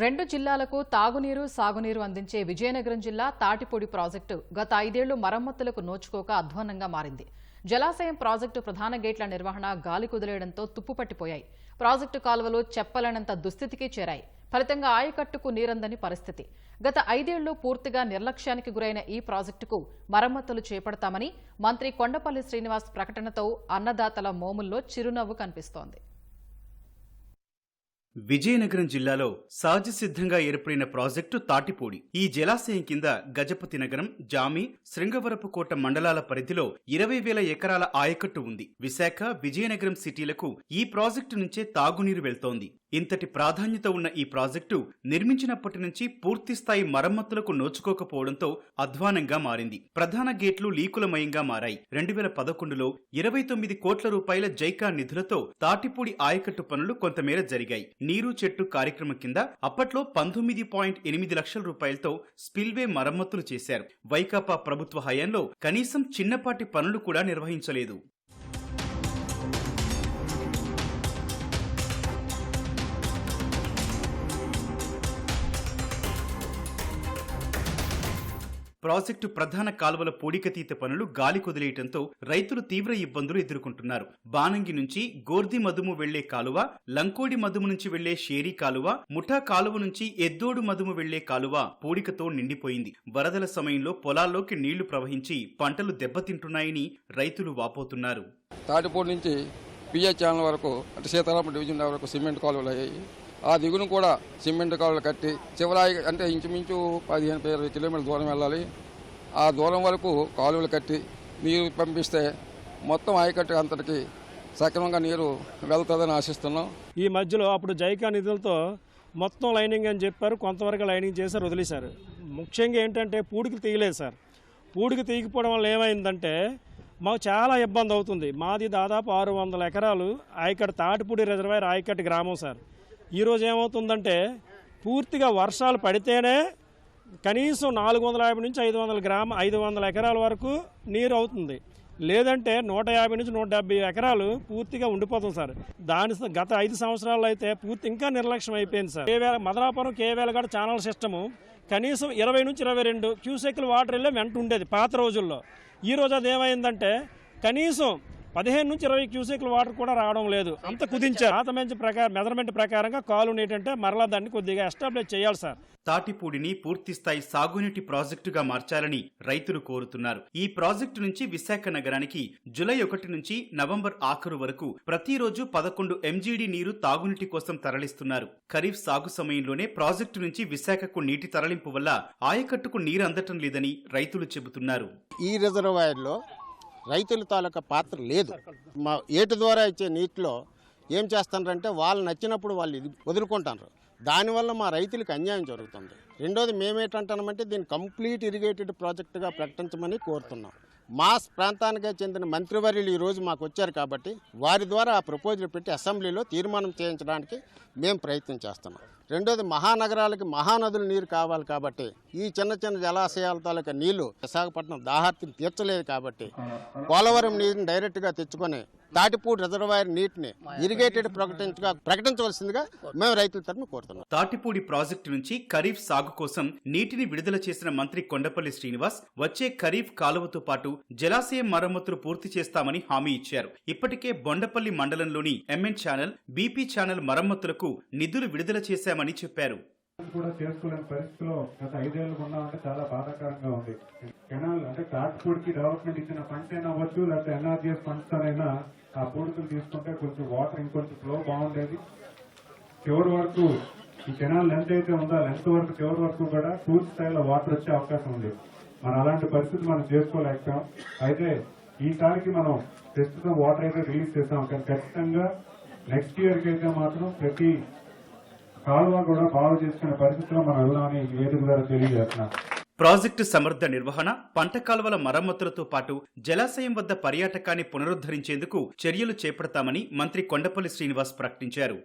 రెండు జిల్లాలకు తాగునీరు సాగునీరు అందించే విజయనగరం జిల్లా తాటిపొడి ప్రాజెక్టు గత ఐదేళ్ళు మరమ్మతులకు నోచుకోక అధ్వానంగా మారింది. జలాశయం ప్రాజెక్టు ప్రధాన గేట్ల నిర్వహణ గాలి కుదిలేయడంతో తుప్పుపట్టిపోయాయి ప్రాజెక్టు కాలువలు చెప్పలేనంత దుస్థితికి చేరాయి. ఫలితంగా ఆయకట్టుకు నీరందని పరిస్థితి. గత ఐదేళ్ళు పూర్తిగా నిర్లక్ష్యానికి గురైన ఈ ప్రాజెక్టుకు మరమ్మతులు చేపడతామని మంత్రి కొండపల్లి శ్రీనివాస్ ప్రకటనతో అన్నదాతల మోముల్లో చిరునవ్వు కనిపిస్తోంది. విజయనగరం జిల్లాలో సహజ సిద్ధంగా ఏర్పడిన ప్రాజెక్టు తాటిపూడి. ఈ జలాశయం కింద గజపతి నగరం జామి శృంగవరపుకోట మండలాల పరిధిలో ఇరవై వేల ఎకరాల ఆయకట్టు ఉంది. విశాఖ విజయనగరం సిటీలకు ఈ ప్రాజెక్టు నుంచే తాగునీరు వెళ్తోంది. ఇంతటి ప్రాధాన్యత ఉన్న ఈ ప్రాజెక్టు నిర్మించినప్పటి నుంచి పూర్తిస్థాయి మరమ్మతులకు నోచుకోకపోవడంతో అధ్వానంగా మారింది. ప్రధాన గేట్లు లీకులమయంగా మారాయి. రెండు వేల పదకొండులో ఇరవై తొమ్మిది కోట్ల రూపాయల జైకా నిధులతో తాటిపూడి ఆయకట్టు పనులు కొంతమేర జరిగాయి. నీరు చెట్టు కార్యక్రమం కింద అప్పట్లో పంతొమ్మిది పాయింట్ ఎనిమిది లక్షల రూపాయలతో స్పిల్వే మరమ్మతులు చేశారు. వైకాపా ప్రభుత్వ హయాంలో కనీసం చిన్నపాటి పనులు కూడా నిర్వహించలేదు. ప్రాజెక్టు ప్రధాన కాలువల పూడికతీత పనులు గాలి కుదిలేయటంతో రైతులు తీవ్ర ఇబ్బందులు ఎదుర్కొంటున్నారు. బానంగి నుంచి గోర్ది మదుము వెళ్ళే కాలువ లంకోడి మదుము నుంచి వెళ్ళే షేరీ కాలువ ముఠా కాలువ నుంచి ఎద్దోడు మదుము వెళ్ళే కాలువ పూడికతో నిండిపోయింది. వరదల సమయంలో పొలాల్లోకి నీళ్ళు ప్రవహించి పంటలు దెబ్బతింటున్నాయని రైతులు వాపోతున్నారు. తాటిపూడి నుంచి పిహెచ్ ఛానల్ వరకు అంటే సీతారామ డివిజన్ వరకు సిమెంట్ కాలువలు అయ్యాయి. ఆ దిగును కూడా సిమెంట్ కాలువలు కట్టి చివరాయి అంటే ఇంచుమించు పదిహేను ఇరవై కిలోమీటర్ల దూరం వెళ్ళాలి. ఆ దూరం వరకు కాలువలు కట్టి నీరు పంపిస్తే మొత్తం ఆయకట్టు అంతటికి సక్రమంగా నీరు వెళ్తుందని ఆశిస్తున్నాం. ఈ మధ్యలో అప్పుడు జైకా నిధులతో మొత్తం లైనింగ్ అని చెప్పారు. కొంతవరకు లైనింగ్ చేశారు వదిలేశారు. ముఖ్యంగా ఏంటంటే పూడికి తీయలేదు సార్. పూడికి తీయకపోవడం వల్ల ఏమైందంటే మాకు చాలా ఇబ్బంది అవుతుంది. మాది దాదాపు ఆరు వందల ఎకరాలు ఆయకట్ తాటిపూడి రిజర్వాయర్ ఆయకట్ గ్రామం సార్. ఈరోజు ఏమవుతుందంటే పూర్తిగా వర్షాలు పడితేనే కనీసం నాలుగు వందల యాభై నుంచి ఐదు వందల గ్రామ ఐదు వందల ఎకరాల వరకు నీరు అవుతుంది. లేదంటే నూట యాభై నుంచి నూట డెబ్బై ఎకరాలు పూర్తిగా ఉండిపోతుంది సార్. దాని గత ఐదు సంవత్సరాల్లో అయితే పూర్తి ఇంకా నిర్లక్ష్యం అయిపోయింది సార్. కేవేల మదనాపురం కేవేల కూడా ఛానల్ సిస్టము కనీసం ఇరవై నుంచి ఇరవై రెండు క్యూసెక్లు వాటర్ వెళ్ళే వెంట ఉండేది పాత రోజుల్లో. ఈ రోజు అది ఏమైందంటే కనీసం పదిహేను నుంచి ఇరవై క్యూసెక్ల వాటర్ కూడా రావడం లేదు. అంత కుదించారు. పాత మంచి ప్రకారం మెజర్మెంట్ ప్రకారంగా కాలు ఏంటంటే మరలా దాన్ని కొద్దిగా ఎస్టాబ్లిష్ చేయాలి సార్. తాటిపూడిని పూర్తిస్థాయి సాగునీటి ప్రాజెక్టుగా మార్చాలని రైతులు కోరుతున్నారు. ఈ ప్రాజెక్టు నుంచి విశాఖ నగరానికి జులై ఒకటి నుంచి నవంబర్ ఆఖరు వరకు ప్రతిరోజు పదకొండు ఎంజీడీ నీరు తాగునీటి కోసం తరలిస్తున్నారు. ఖరీఫ్ సాగు సమయంలోనే ప్రాజెక్టు నుంచి విశాఖకు నీటి తరలింపు వల్ల ఆయకట్టుకు నీరు అందటం లేదని రైతులు చెబుతున్నారు. ఈ రిజర్వాయర్లో రైతుల తాలూకా పాత్ర లేదు. మా ఏటు ద్వారా ఇచ్చే నీటిలో ఏం చేస్తారంటే వాళ్ళు నచ్చినప్పుడు వాళ్ళు ఇది వదులుకుంటారు దానివల్ల మా రైతులకు అన్యాయం జరుగుతుంది. రెండోది మేమేటంటామంటే దీన్ని కంప్లీట్ ఇరిగేటెడ్ ప్రాజెక్టుగా ప్రకటించమని కోరుతున్నాం. మా ప్రాంతానికే చెందిన మంత్రివర్యులు ఈరోజు మాకు వచ్చారు కాబట్టి వారి ద్వారా ఆ ప్రపోజల్ పెట్టి అసెంబ్లీలో తీర్మానం చేయించడానికి మేము ప్రయత్నం చేస్తున్నాం. రెండోది మహానగరాలకి మహానదుల నీరు కావాలి కాబట్టి ఈ చిన్న చిన్న జలాశయాల తాలూకా నీళ్ళు విశాఖపట్నం దాహార్తిని తీర్చలేదు కాబట్టి పోలవరం నీటిని డైరెక్ట్గా తెచ్చుకొని తాటిపూడి రిజర్వాయర్ నీటిని ఇరిగేటెడ్ ప్రకటించగా ప్రకటించవలసిందిగా మేము రైతుల తరఫున కోరుతున్నాం. తాటిపూడి ప్రాజెక్టు నుంచి ఖరీఫ్ సాగు కోసం నీటిని విడుదల చేసిన మంత్రి కొండపల్లి శ్రీనివాస్ వచ్చే ఖరీఫ్ కాలువతో పాటు జలాశయం మరమ్మతులు పూర్తి చేస్తామని హామీ ఇచ్చారు. ఇప్పటికే బొండపల్లి మండలంలోని ఎంఎన్ ఛానల్ బీపీ ఛానల్ మరమ్మతులకు నిధులు విడుదల చేశామని చెప్పారు. కూడా చేసుకోలేని పరిస్థితిలో గత ఐదేళ్ళు ఉన్నామంటే చాలా బాధాకరంగా ఉంది. కెనాల్ అంటే తాటిపూడికి డెవలప్మెంట్ ఇచ్చిన ఫండ్స్ అయినా అవ్వచ్చు లేకపోతే ఎన్ఆర్జీఎస్ ఫండ్స్ అయినా ఆ పూడికలు తీసుకుంటే కొంచెం వాటర్ ఇంకొంచెం ఫ్లో బాగుండేది. చివరి వరకు ఈ కెనాల్ లెంత్ అయితే ఉందో లెంత్ వరకు చివరి వరకు కూడా పూర్తి స్థాయిలో వాటర్ వచ్చే అవకాశం ఉంది. మనం అలాంటి పరిస్థితి మనం చేసుకోలేకపోయాం. అయితే ఈసారికి మనం ప్రస్తుతం వాటర్ అయితే రిలీజ్ చేస్తాం కానీ ఖచ్చితంగా నెక్స్ట్ ఇయర్కి అయితే మాత్రం ప్రతి కాలువ కూడా బాగు చేసుకునే పరిస్థితిలో మనం వెళ్ళామని వేదిక ద్వారా తెలియజేస్తున్నాం. ప్రాజెక్టు సమర్థ నిర్వహణ పంట కాలువల మరమ్మతులతో పాటు జలాశయం వద్ద పర్యాటకాన్ని పునరుద్ధరించేందుకు చర్యలు చేపడతామని మంత్రి కొండపల్లి శ్రీనివాస్ ప్రకటించారు.